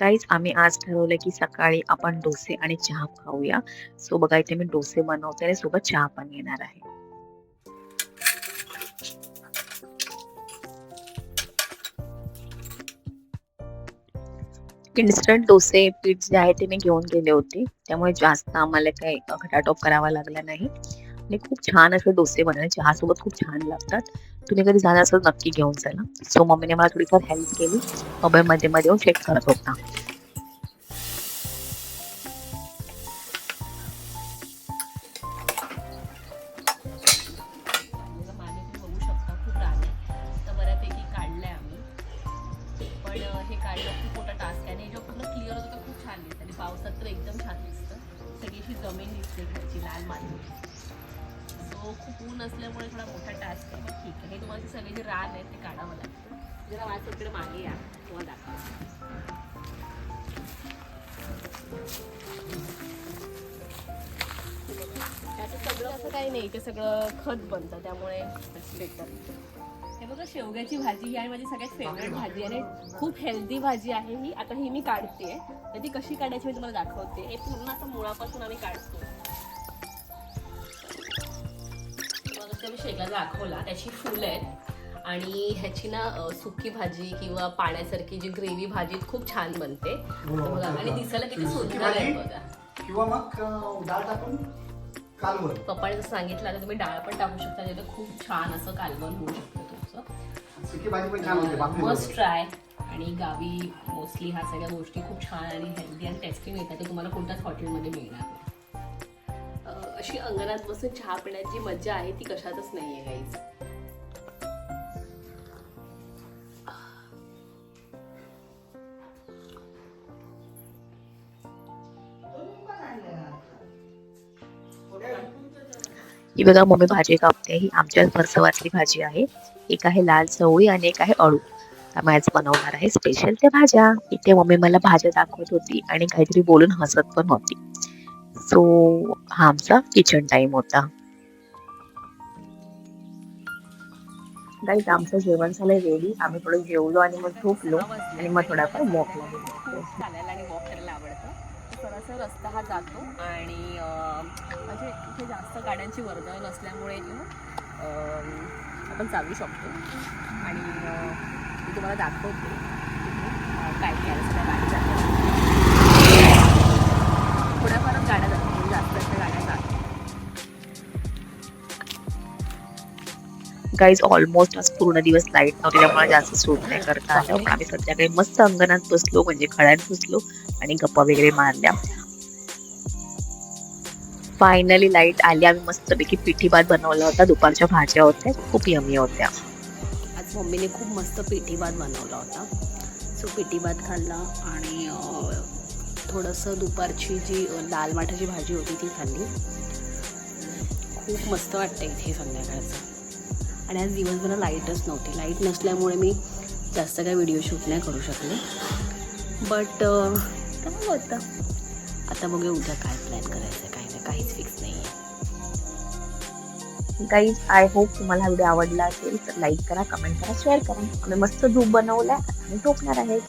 काहीच आम्ही आज ठरवलं की सकाळी आपण डोसे आणि चहा खाऊया. सो बघा इथे मी डोसे बनवते आणि सोबत चहा पण येणार आहे. इन्स्टंट डोसे पीठ जे आहे ते मी घेऊन गेले होते. त्यामुळे जास्त आम्हाला काही घटाटोप करावा लागला नाही. आणि खूप छान असे डोसे बनवले चहासोबत खूप छान लागतात. तुम्ही कधी जाणं असं नक्की घेऊन चला. सो मम्मीने मला थोडीफार हेल्प केली. मोबाईल मध्ये मध्ये येऊन चेक करत होता. तुम्ही बघू शकता खूप तर बऱ्यापैकी काढलंय आम्ही. पण हे काढलं टास्क क्लिअर खूप छान पावसात तर एकदम छान दिसतं. सगळी अशी जमीन दिसते घरची लाल माती सो खूप ऊन असल्यामुळे थोडा मोठा टास्क आहे पण ठीक आहे. हे तुम्हाला सगळे जे रान आहेत ते काढावं लागतं. जरा माझ्या इकडे मागे या तुम्हाला दाखवा त्याचं सगळं असं काही नाही ते सगळं खत बनतं त्यामुळे बेटर हे बघा शेवग्याची भाजी ही आहे माझी सगळ्यात फेवरेट भाजी आहे. खूप हेल्दी भाजी आहे ही. आता ही मी काढते तर ती कशी काढायची मी तुम्हाला दाखवते. हे पूर्ण असं मुळापासून आम्ही काढतो मी शेंगा दाखवला त्याची फुलं आहेत. आणि ह्याची ना अ, सुकी भाजी किंवा पाण्यासारखी जी ग्रेव्ही भाजी खूप छान बनते. तर बघा आणि दिसायला किती सुंदर आहे बघा. किंवा मग अं, डाळ टाकून कालवण. पप्पाने जसं सांगितलं आता तुम्ही डाळ पण टाकू शकता त्याचं खूप छान असं कालवण होऊ शकतं तुमचं. सुकी भाजी पण छान होते बापरे मस्ट ट्राय आणि गावी मोस्टली ह्या सगळ्या गोष्टी खूप छान आणि हेल्दी आणि टेस्टी मिळतात ते तुम्हाला कोणत्याच हॉटेलमध्ये मिळणार नाही. अशी अंगणात बसून चहा पिण्याची मजा आहे ती कशातच नाही आहे ही बघा मम्मी भाजी कापते. ही आमच्या परसवातली भाजी आहे. एक आहे लाल चवळी आणि एक आहे अळू. त्यामुळे आज बनवणार आहे स्पेशल त्या भाज्या. इथे मम्मी मला भाज्या दाखवत होती आणि काहीतरी बोलून हसत पण होती. सो हा आमचा किचन टाइम होता. गाईज आमचं जेवण झालंय रेडी आम्ही थोडं जेवलो आणि मग झोपलो आणि मग थोडाफार वॉकला चालायला आणि वॉक करायला आवडतं. थोडासा रस्ता हा जातो आणि म्हणजे इथे जास्त गाड्यांची वर्दळ नसल्यामुळे आपण चालू शकतो. आणि मी तुम्हाला दाखवते. काय काय सगळ्या गाडी गाईज ऑलमोस्ट आज पूर्ण दिवस लाइट नव्हती त्यामुळे जास्त सूट नाही करता आलं. पण आम्ही संध्याकाळी मस्त अंगणात बसलो म्हणजे खळ्यात बसलो आणि गप्पा वगैरे मारल्या. फायनली लाइट आली आम्ही मस्तपैकी पिठी भात बनवला होता दुपारच्या भाज्या होत्या खूप यमी होत्या. आज मम्मीने खूप मस्त पिठी भात बनवला होता. सो पिठी भात खाल्ला आणि थोडंसं दुपारची जी लाल माठाची भाजी होती ती खाल्ली. खूप मस्त वाटतं इथे संध्याकाळचं. आणि आज दिवसभर लाईटच नव्हती. लाइट नसल्यामुळे मी जास्त काही व्हिडिओ शूट नाही करू शकले. बट काय होतं. आता बघूया उद्या काय प्लॅन करायचं. काही नाही काहीच फिक्स नाही आहे गाईज आय होप तुम्हाला हा व्हिडिओ आवडला असेल तर लाईक करा कमेंट करा शेअर करा. आम्ही मस्त धूप बनवला आणि आम्ही झोपणार आहे.